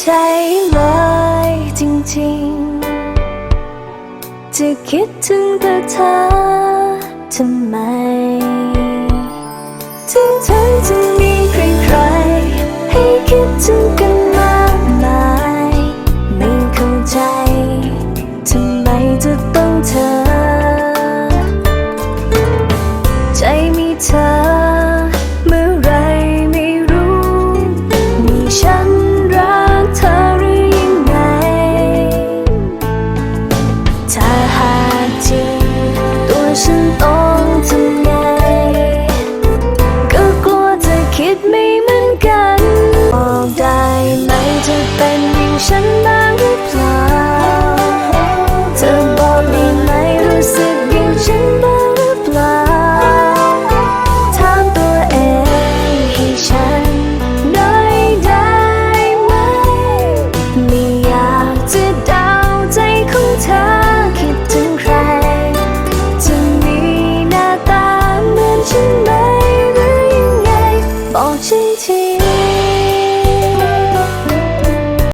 ใจเลยจริงๆ จะคิดถึงแต่เธอทำไม ถึงเธอจะมีใครๆ ให้คิดถึงกันมากมาย ไม่เข้าใจทำไมจะต้องเธอ ใจมีเธอ ฉันบ้าหรือเปล่า ถามตัวเองให้ฉันได้ได้ไหม ไม่อยากจะเดาใจของเธอคิดถึงใคร จะมีหน้าตาเหมือนฉันไหมหรือยังไง บอกฉันที